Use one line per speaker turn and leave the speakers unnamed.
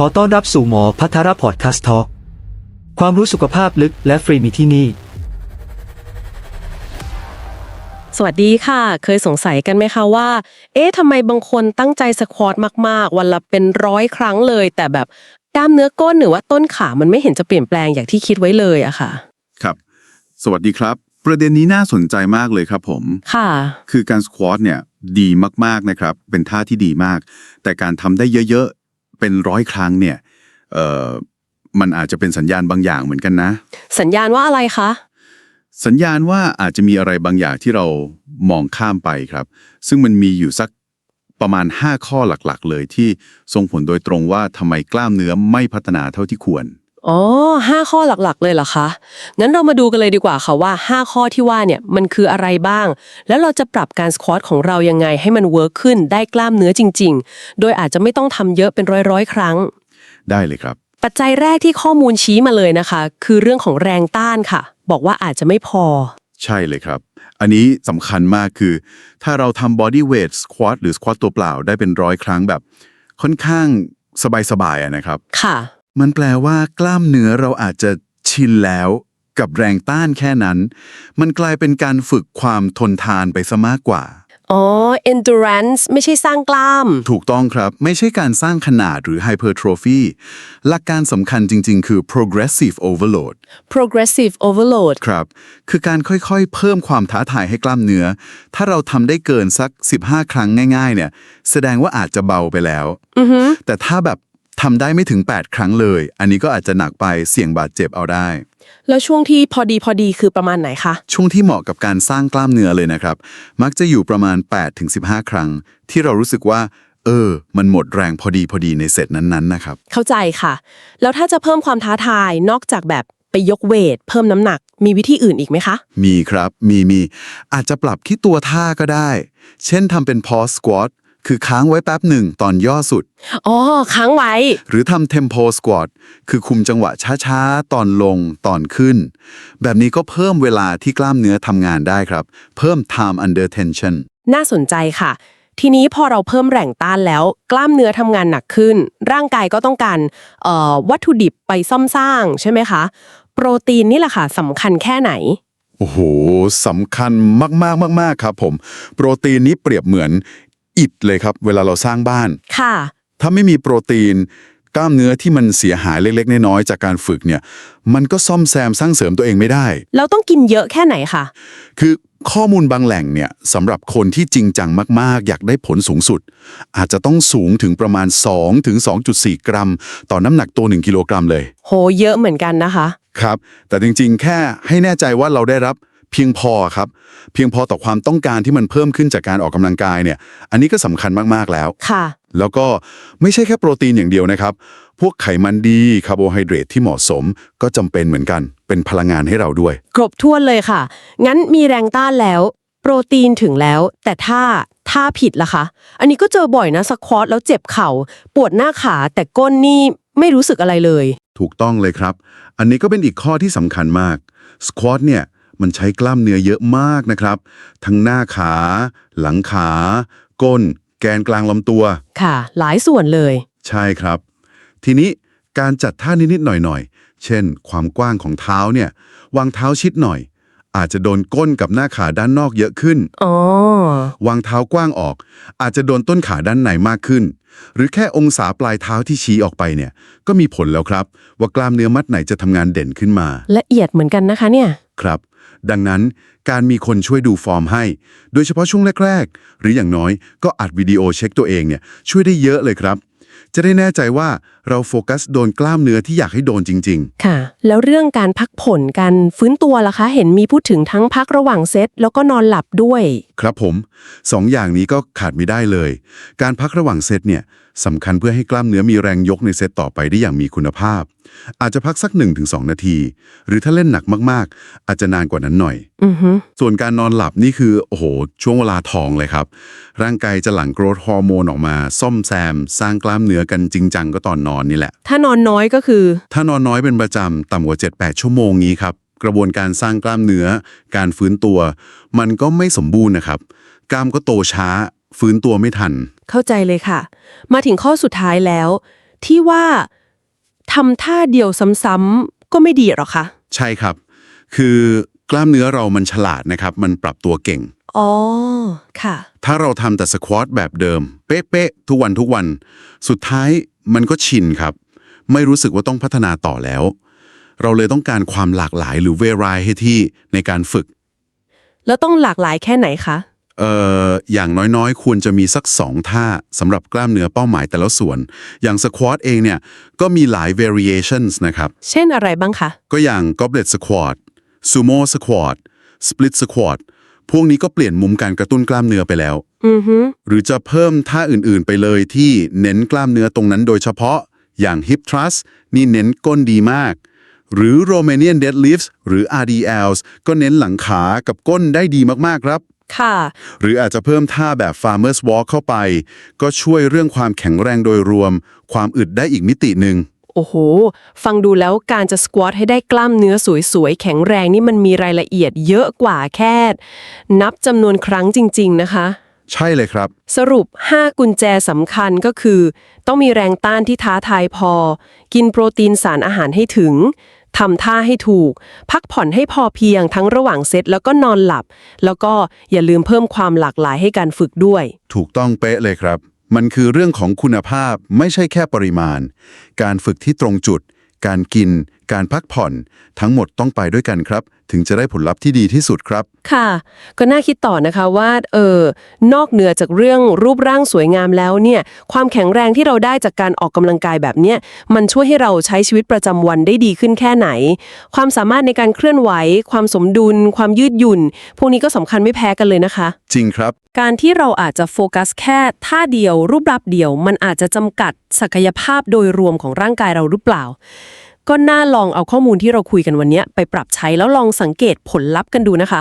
ขอต้อนรับสู่หมอพัทรพอดคาสต์ทอความรู้สุขภาพลึกและฟรีมีที่นี่
สวัสดีค่ะ เคยสงสัยกันไหมคะว่า เอ๊ะทำไมบางคนตั้งใจสควอตมาก ๆ วันละเป็นร้อยครั้งเลย แต่แบบกล้ามเนื้อก้นหรือว่าต้นขามันไม่เห็นจะเปลี่ยนแปลงอย่างที่คิดไว้เลยอะค่ะ
ครับ สวัสดีครับ ประเด็นนี้น่าสนใจมากเลยครับผม
ค่ะ
คือการสควอตเนี่ยดีมากๆนะครับ เป็นท่าที่ดีมาก แต่การทำได้เยอะๆ เป็นร้อยครั้งเนี่ยเอ่อมันอาจจะเป็นสัญญาณบางอย่างเหมือนกันนะ
สัญญาณว่าอะไรคะ
สัญญาณว่าอาจจะมีอะไรบางอย่างที่เรามองข้ามไปครับ ซึ่งมันมีอยู่สักประมาณ 5 ข้อหลักๆ เลยที่ส่งผลโดยตรงว่าทำไมกล้ามเนื้อไม่พัฒนาเท่าที่ควร
อ๋อห้าข้อหลักๆ เลยเหรอคะ งั้นเรามาดูกันเลยดีกว่าค่ะว่า 5 ข้อที่ว่าเนี่ยมันคืออะไรบ้าง แล้วเราจะปรับการสควอตของเรายังไงให้มันเวิร์กขึ้นได้กล้ามเนื้อจริง ๆ โดยอาจจะไม่ต้องทำเยอะเป็นร้อยๆ ครั้ง
ได้เลยครับ
ปัจจัยแรกที่ข้อมูลชี้มาเลยนะคะ คือเรื่องของแรงต้านค่ะ บอกว่าอาจจะไม่พอ
ใช่เลยครับ อันนี้สำคัญมากคือ ถ้าเราทำ body weight squat หรือ squat ตัวเปล่าได้เป็นร้อยครั้งแบบ ค่อนข้างสบายๆอะนะครับ
ค่ะ
มันแปลว่ากล้ามเนื้อเราอาจจะชินแล้ว กับแรงต้านแค่นั้น มันกลายเป็นการฝึกความทนทานไปซะมากกว่า
อ๋อ endurance ไม่ใช่สร้างกล้าม
ถูกต้องครับไม่ใช่การสร้างขนาดหรือ hypertrophy หลักการสำคัญจริง ๆ คือ progressive overload
progressive overload
ครับ คือการค่อยๆ เพิ่มความท้าทายให้กล้ามเนื้อ ถ้าเราทำได้เกินสัก 15 ครั้งง่าย ๆ เนี่ย แสดงว่าอาจจะเบาไปแล้ว แต่ถ้าแบบ ทำได้ไม่ถึง 8 ครั้งเลย อันนี้ก็อาจจะหนักไปเสี่ยงบาดเจ็บเอาได้
แล้วช่วงที่พอดีพอดีคือประมาณไหนคะ
ช่วงที่เหมาะกับการสร้างกล้ามเนื้อเลยนะครับ มักจะอยู่ประมาณ 8-15 ครั้ง ที่เรารู้สึกว่า เออ มันหมดแรงพอดีพอดีในเซตนั้นๆนะครับ
เข้าใจค่ะ แล้วถ้าจะเพิ่มความท้าทายนอกจากแบบไปยกเวท เพิ่มน้ำหนักมีวิธีอื่นอีกไหมคะ
มีครับมีมีอาจจะปรับที่ตัวท่าก็ได้ เช่นทำเป็น pause squat คือ ค้างไว้แป๊บหนึ่งตอนย่อสุด
อ๋อ ค้างไว้
หรือทำ tempo squat คือคุมจังหวะช้าๆ ตอนลงตอนขึ้น แบบนี้ก็เพิ่มเวลาที่กล้ามเนื้อทำงานได้ครับ เพิ่ม time under tension
น่าสนใจค่ะ ทีนี้พอเราเพิ่มแรงต้านแล้ว กล้ามเนื้อทำงานหนักขึ้น ร่างกายก็ต้องการเอ่อวัตถุดิบไปซ่อมสร้างใช่ไหมคะ โปรตีนนี่แหละค่ะสำคัญแค่ไหน
โอ้โหสำคัญมากๆมากๆครับผม โปรตีนนี้เปรียบเหมือน อิฐเลยครับ เวลาเราสร้างบ้าน
ค่ะ
ถ้าไม่มีโปรตีน กล้ามเนื้อที่มันเสียหายเล็กๆ น้อยๆจากการฝึกเนี่ย มันก็ซ่อมแซมสร้างเสริมตัวเองไม่ได้
เราต้องกินเยอะแค่ไหนคะ
คือข้อมูลบางแหล่งเนี่ยสำหรับคนที่จริงจังมากๆ อยากได้ผลสูงสุด อาจจะต้องสูงถึงประมาณ 2 ถึง 2.4 กรัม ต่อน้ำหนักตัว 1 กิโลกรัมเลย
โห เยอะเหมือนกันนะคะ
ครับ แต่จริงๆ แค่ให้แน่ใจว่าเราได้รับ เพียงพอครับ เพียงพอต่อความต้องการที่มันเพิ่มขึ้นจากการออกกำลังกายเนี่ย อันนี้ก็สำคัญมากๆแล้ว
ค่ะ
แล้วก็ไม่ใช่แค่โปรตีนอย่างเดียวนะครับ พวกไขมันดีคาร์โบไฮเดรตที่เหมาะสมก็จำเป็นเหมือนกัน เป็นพลังงานให้เราด้วย
ครบถ้วนเลยค่ะ งั้นมีแรงต้านแล้ว โปรตีนถึงแล้ว แต่ถ้าถ้าผิดล่ะคะ อันนี้ก็เจอบ่อยนะสควอตแล้วเจ็บเข่าปวดหน้าขาแต่ก้นนี่ไม่รู้สึกอะไรเลย
ถูกต้องเลยครับ อันนี้ก็เป็นอีกข้อที่สำคัญมากสควอตเนี่ย มันใช้กล้ามเนื้อเยอะมากนะครับ ทั้งหน้าขา หลังขา ก้น แกนกลางลำตัว
ค่ะ หลายส่วนเลย
ใช่ครับ ทีนี้การจัดท่านิดๆหน่อยๆ เช่น ความกว้างของเท้าเนี่ยวางเท้าชิดหน่อย อาจจะโดนก้นกับหน้าขาด้านนอกเยอะขึ้น
อ๋อ
วางเท้ากว้างออก อาจจะโดนต้นขาด้านในมากขึ้น หรือแค่องศาปลายเท้าที่ชี้ออกไปเนี่ย ก็มีผลแล้วครับ ว่ากล้ามเนื้อมัดไหนจะทำงานเด่นขึ้นมา
ละเอียดเหมือนกันนะคะเนี่ย
ครับ ดังนั้นการมีคนช่วยดูฟอร์มให้ โดยเฉพาะช่วงแรก ๆ หรืออย่างน้อยก็อัดวิดีโอเช็คตัวเองเนี่ยช่วยได้เยอะเลยครับ จะได้แน่ใจว่าเราโฟกัสโดนกล้ามเนื้อที่อยากให้โดนจริง ๆ
ค่ะ แล้วเรื่องการพักผ่อนการฟื้นตัวล่ะคะ เห็นมีพูดถึงทั้งพักระหว่างเซตแล้วก็นอนหลับด้วย
ครับผมสองอย่างนี้ก็ขาดไม่ได้เลย การพักระหว่างเซตเนี่ยสำคัญเพื่อให้กล้ามเนื้อมีแรงยกในเซตต่อไปได้อย่างมีคุณภาพ อาจจะพักสัก 1-2 นาที หรือถ้าเล่นหนักมากๆ อาจจะนานกว่านั้นหน่อย
อือฮึ
ส่วนการนอนหลับนี่คือ โอ้โห ช่วงเวลาทองเลยครับ ร่างกายจะหลั่งโกรทฮอร์โมนออกมา ซ่อมแซม สร้างกล้ามเนื้อกันจริงจังก็ตอนนอนนี่แหละ
ถ้านอนน้อยก็คือ
ถ้านอนน้อยเป็นประจำต่ำกว่า 7-8 ชั่วโมงนี้ครับ กระบวนการสร้างกล้ามเนื้อ การฟื้นตัว มันก็ไม่สมบูรณ์นะครับ กล้ามก็โตช้า ฟื้นตัวไม่ทัน
เข้าใจเลยค่ะ มาถึงข้อสุดท้ายแล้ว ที่ว่าทำท่าเดียวซ้ำๆก็ไม่ดีหรอคะ
ใช่ครับ คือกล้ามเนื้อเรามันฉลาดนะครับ มันปรับตัวเก่ง
อ๋อ ค่ะ
ถ้าเราทำแต่สควอตแบบเดิม เป๊ะๆทุกวันทุกวัน สุดท้ายมันก็ชินครับ ไม่รู้สึกว่าต้องพัฒนาต่อแล้ว เราเลยต้องการความหลากหลายหรือเวรายให้ที่ในการฝึก
แล้วต้องหลากหลายแค่ไหนคะ
เอ่ออย่างน้อยๆ ควรจะมีสักสองท่าสำหรับกล้ามเนื้อเป้าหมายแต่ละส่วน อย่างสควอตเองเนี่ยก็มีหลาย variations นะครับ
เช่นอะไรบ้างคะ
ก็อย่าง goblet squat sumo squat split squat พวกนี้ก็เปลี่ยนมุมการกระตุ้นกล้ามเนื้อไปแล้ว
อือฮึ
หรือจะเพิ่มท่าอื่นๆไปเลยที่เน้นกล้ามเนื้อตรงนั้นโดยเฉพาะ อย่าง hip thrust นี่เน้นก้นดีมาก หรือ Romanian deadlifts หรือ RDLs ก็เน้นหลังขากับก้นได้ดีมากๆครับ
ค่ะ
หรืออาจจะเพิ่มท่าแบบ farmers walk เข้าไป ก็ช่วยเรื่องความแข็งแรงโดยรวม ความอึดได้อีกมิติหนึ่ง
โอ้โห ฟังดูแล้วการจะสควอตให้ได้กล้ามเนื้อสวยๆ แข็งแรงนี่มันมีรายละเอียดเยอะกว่าแค่ นับจำนวนครั้งจริง ๆ นะคะ
ใช่เลยครับ
สรุป 5 กุญแจสำคัญก็คือ ต้องมีแรงต้านที่ท้าทายพอ กินโปรตีนสารอาหารให้ถึง ทำท่าให้ถูก พักผ่อนให้พอเพียงทั้งระหว่างเซตแล้วก็นอนหลับ แล้วก็อย่าลืมเพิ่มความหลากหลายให้การฝึกด้วย
ถูกต้องเป๊ะเลยครับ มันคือเรื่องของคุณภาพไม่ใช่แค่ปริมาณ การฝึกที่ตรงจุด การกิน การพักผ่อนทั้งหมดต้องไปด้วยกันครับ ถึงจะได้ผลลัพธ์ที่ดีที่สุดครับ
ค่ะ ก็น่าคิดต่อนะคะว่าเออนอกเหนือจากเรื่องรูปร่างสวยงามแล้วเนี่ยความแข็งแรงที่เราได้จากการออกกำลังกายแบบเนี้ยมันช่วยให้เราใช้ชีวิตประจำวันได้ดีขึ้นแค่ไหน ความสามารถในการเคลื่อนไหว ความสมดุล ความยืดหยุ่น พวกนี้ก็สำคัญไม่แพ้กันเลยนะคะ
จริงครับ
การที่เราอาจจะโฟกัสแค่ท่าเดียว รูปลับเดียว มันอาจจะจำกัดศักยภาพโดยรวมของร่างกายเราหรือเปล่า ก็น่าลองเอาข้อมูลที่เราคุยกันวันนี้ไปปรับใช้แล้วลองสังเกตผลลัพธ์กันดูนะคะ